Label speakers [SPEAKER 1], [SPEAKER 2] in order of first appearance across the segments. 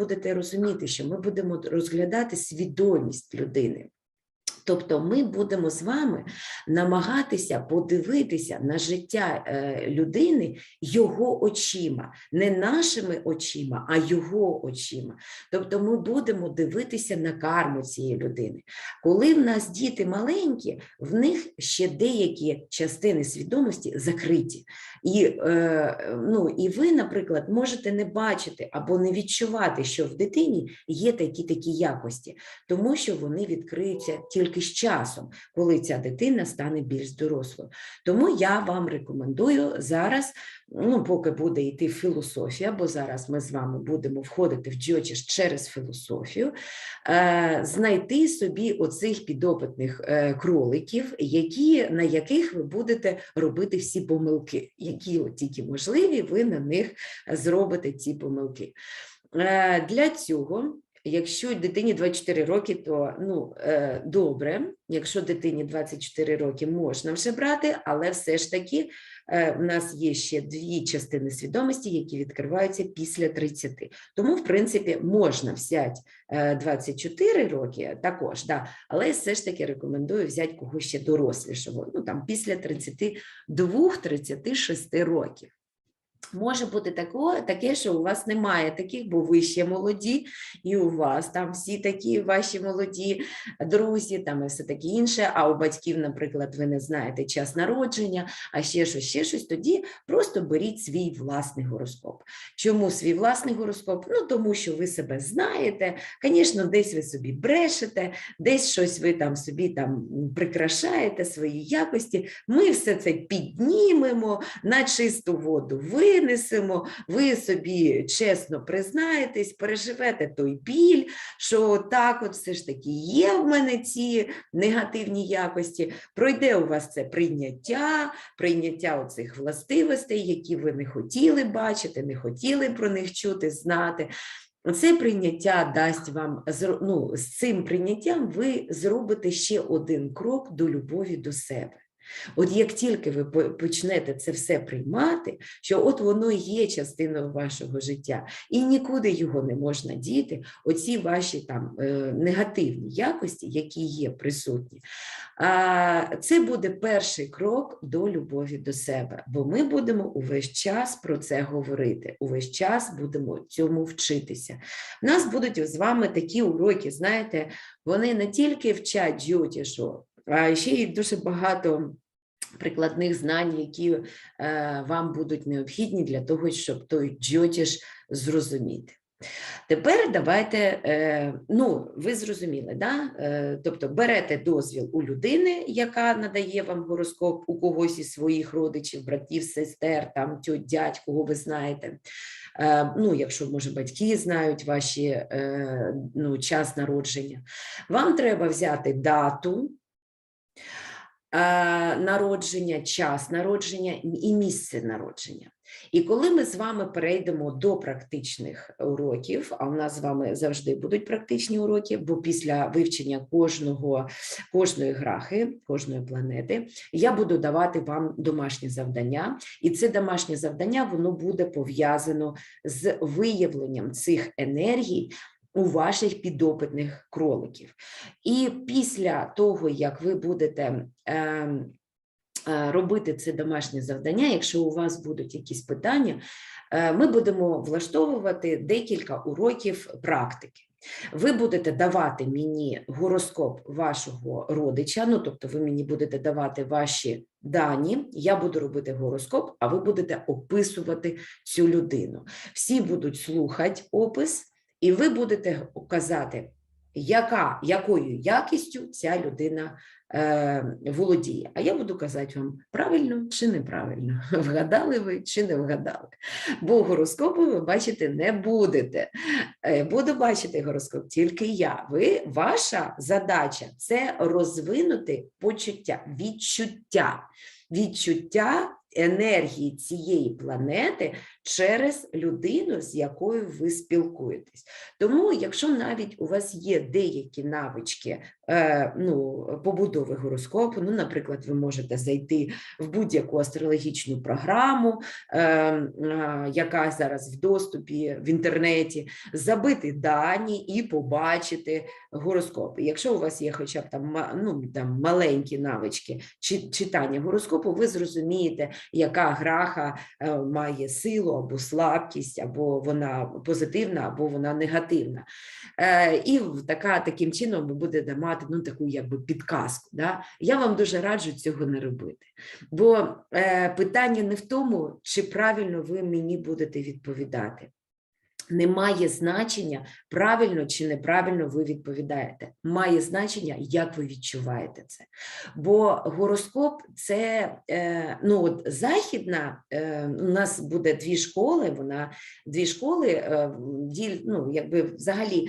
[SPEAKER 1] будете розуміти, що ми будемо розглядати свідомість людини. Тобто ми будемо з вами намагатися подивитися на життя е, людини його очима, не нашими очима, а його очима. Тобто ми будемо дивитися на карму цієї людини. Коли в нас діти маленькі, в них ще деякі частини свідомості закриті. І, е, ну, і ви, наприклад, можете не бачити або не відчувати, що в дитині є такі такі якості, тому що вони відкриються тільки з часом, коли ця дитина стане більш дорослою. Тому я вам рекомендую зараз, ну, поки буде йти філософія, бо зараз ми з вами будемо входити в джотіш через філософію, е, знайти собі оцих підопитних е, кроликів, які, на яких ви будете робити всі помилки, які от тільки можливі, ви на них зробите ці помилки. Е, Для цього, якщо дитині 24 роки, то ну, е, добре. Якщо дитині 24 роки, можна вже брати, але все ж таки е, в нас є ще дві частини свідомості, які відкриваються після 30. Тому, в принципі, можна взяти е, 24 роки також, да, але все ж таки рекомендую взяти когось ще дорослішого, ну там після 32-36 років. Може бути тако, таке, що у вас немає таких, бо ви ще молоді, і у вас там всі такі ваші молоді друзі, там і все таке інше. А у батьків, наприклад, ви не знаєте час народження, а ще щось, ще щось. Тоді просто беріть свій власний гороскоп. Чому свій власний гороскоп? Ну тому що ви себе знаєте. Звісно, десь ви собі брешете, десь щось ви там собі там прикрашаєте свої якості. Ми все це піднімемо на чисту воду. Винесемо, ви собі чесно признаєтесь, переживете той біль, що так, от все ж таки є в мене ці негативні якості. Пройде у вас це прийняття, прийняття оцих властивостей, які ви не хотіли бачити, не хотіли про них чути, знати. Це прийняття дасть вам ну, з цим прийняттям ви зробите ще один крок до любові до себе. От як тільки ви почнете це все приймати, що от воно є частиною вашого життя, і нікуди його не можна діти, оці ваші там е, негативні якості, які є присутні, це буде перший крок до любові до себе, бо ми будемо увесь час про це говорити, увесь час будемо цьому вчитися. У нас будуть з вами такі уроки, знаєте, вони не тільки вчать джотішу, а ще й дуже багато прикладних знань, які е, вам будуть необхідні для того, щоб той джотіш зрозуміти. Тепер давайте, е, ну, ви зрозуміли, да? Е, тобто берете дозвіл у людини, яка надає вам гороскоп, у когось із своїх родичів, братів, сестер, там, тьоть, дядь, кого ви знаєте. Ну, якщо, може, батьки знають ваші ну, час народження. Вам треба взяти дату, народження, час народження і місце народження. І коли ми з вами перейдемо до практичних уроків, а у нас з вами завжди будуть практичні уроки, бо після вивчення кожного, кожної грахи, кожної планети, я буду давати вам домашнє завдання, і це домашнє завдання воно буде пов'язано з виявленням цих енергій у ваших підопитних кроликів. І після того, як ви будете ем, е, робити це домашнє завдання, якщо у вас будуть якісь питання, е, ми будемо влаштовувати декілька уроків практики. Ви будете давати мені гороскоп вашого родича, ну тобто ви мені будете давати ваші дані, я буду робити гороскоп, а ви будете описувати цю людину. Всі будуть слухати опис, і ви будете казати, яка, якою якістю ця людина е, володіє. А я буду казати вам, правильно чи неправильно, вгадали ви чи не вгадали. Бо гороскопу ви бачити не будете. Е, Буду бачити гороскоп тільки я. Ви, ваша задача це розвинути почуття, відчуття, відчуття енергії цієї планети, через людину, з якою ви спілкуєтесь. Тому, якщо навіть у вас є деякі навички е, ну, побудови гороскопу, ну, наприклад, ви можете зайти в будь-яку астрологічну програму, е, е, яка зараз в доступі в інтернеті, забити дані і побачити гороскопи. Якщо у вас є хоча б там, ну, там маленькі навички читання гороскопу, ви зрозумієте, яка граха е, має силу або слабкість, або вона позитивна, або вона негативна. Е, І така, таким чином ви будете мати ну, таку якби підказку. Да? Я вам дуже раджу цього не робити. Бо е, питання не в тому, чи правильно ви мені будете відповідати. Немає значення, правильно чи неправильно ви відповідаєте. Має значення, як ви відчуваєте це. Бо гороскоп це е, ну от західна. Е, у нас буде дві школи. Вона дві школи е, ну, якби взагалі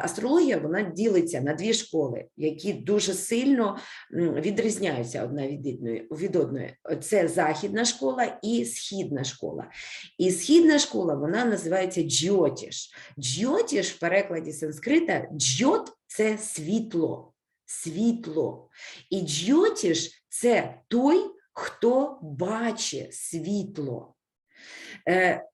[SPEAKER 1] астрологія вона ділиться на дві школи, які дуже сильно відрізняються одна від одної. Це західна школа і східна школа. І східна школа вона називається джйотіш. Джотіш в перекладі санскрита джот це світло. Світло. І джотіш це той, хто бачить світло. Е,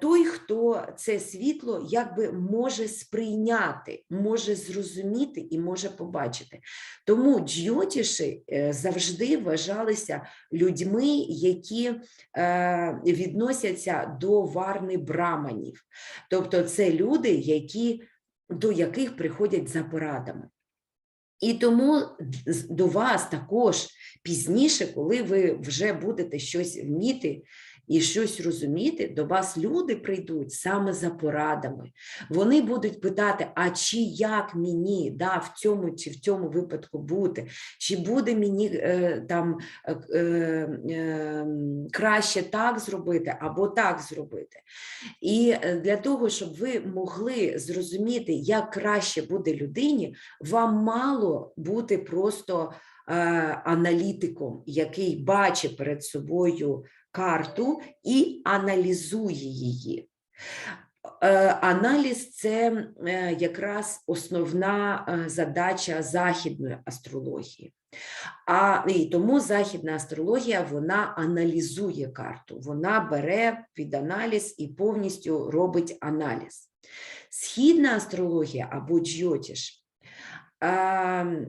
[SPEAKER 1] той, хто це світло якби може сприйняти, може зрозуміти і може побачити. Тому джйотіші е, завжди вважалися людьми, які е, відносяться до варни браманів. Тобто це люди, які, до яких приходять за порадами. І тому до вас також пізніше, коли ви вже будете щось вміти і щось розуміти, до вас люди прийдуть саме за порадами. Вони будуть питати, а чи як мені да, в цьому чи в цьому випадку бути, чи буде мені е, там е, е, е, краще так зробити або так зробити. І е, для того, щоб ви могли зрозуміти, як краще буде людині, вам мало бути просто аналітиком, який бачить перед собою карту і аналізує її. Е, Аналіз це е, якраз основна е, задача західної астрології. А і тому західна астрологія вона аналізує карту, вона бере під аналіз і повністю робить аналіз. Східна астрологія або джйотіш, ем,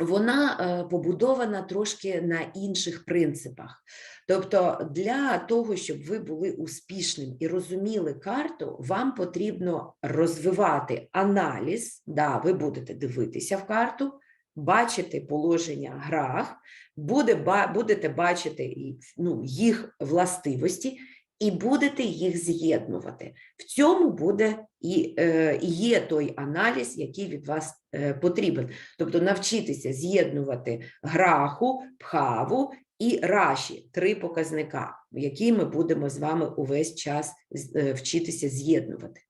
[SPEAKER 1] вона е, побудована трошки на інших принципах. Тобто, для того, щоб ви були успішним і розуміли карту, вам потрібно розвивати аналіз. Да, ви будете дивитися в карту, бачити положення грах, буде, будете бачити ну, їх властивості, і будете їх з'єднувати. В цьому буде і е, є той аналіз, який від вас е, потрібен. Тобто навчитися з'єднувати граху, пхаву і раші три показника, які ми будемо з вами увесь час е, вчитися з'єднувати.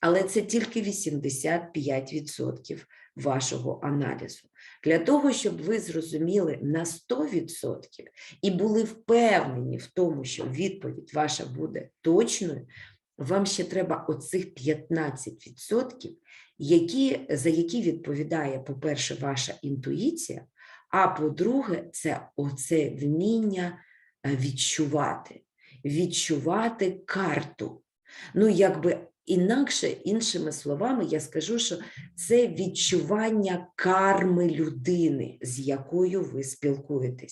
[SPEAKER 1] Але це тільки 85% вашого аналізу. Для того, щоб ви зрозуміли на 100% і були впевнені в тому, що відповідь ваша буде точною, вам ще треба оцих 15%, які, за які відповідає, по-перше, ваша інтуїція, а по-друге, це оце вміння е, відчувати, відчувати карту. Ну, якби інакше, іншими словами, я скажу, що це відчування карми людини, з якою ви спілкуєтесь.